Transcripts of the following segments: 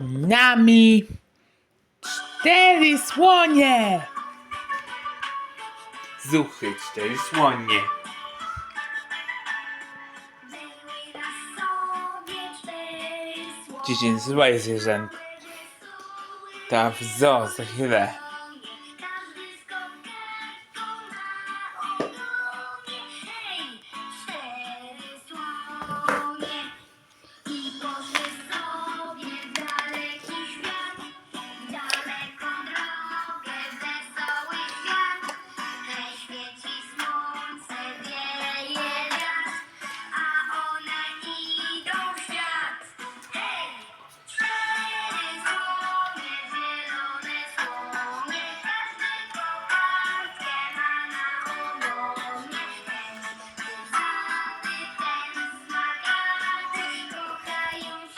nami cztery słonie. Zuchy, cztery słonie. Dziecię złe zwierzęta. Ta w za chwilę.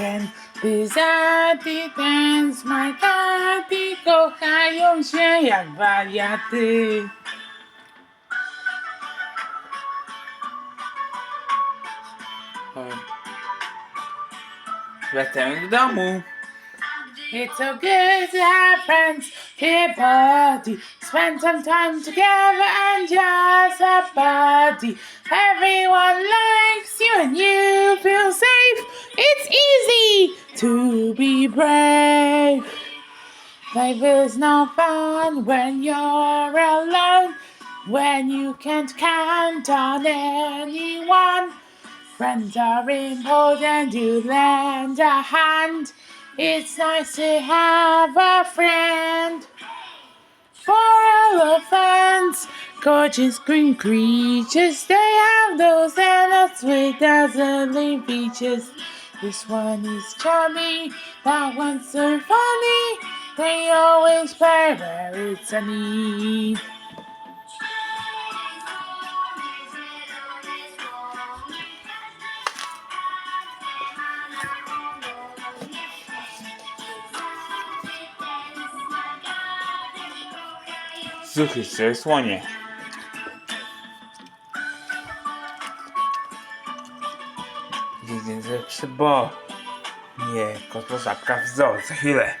Ten pyzaty, ten smajkaty kochają się jak wariaty. Wracamy do domu. A gdy It's so good to have friends, peer party, spend some time together and just a party. Everyone likes you and you to be brave. Life is no fun when you're alone, when you can't count on anyone. Friends are important you lend a hand. It's nice to have a friend. For elephants, gorgeous green creatures, they have those endless with dazzling beaches. This one is charming, that one's so funny. They always play where it's sunny. Zuchy, cztery słonie. widzę, że przybo... Nie, koto żabka wzor, za chwilę.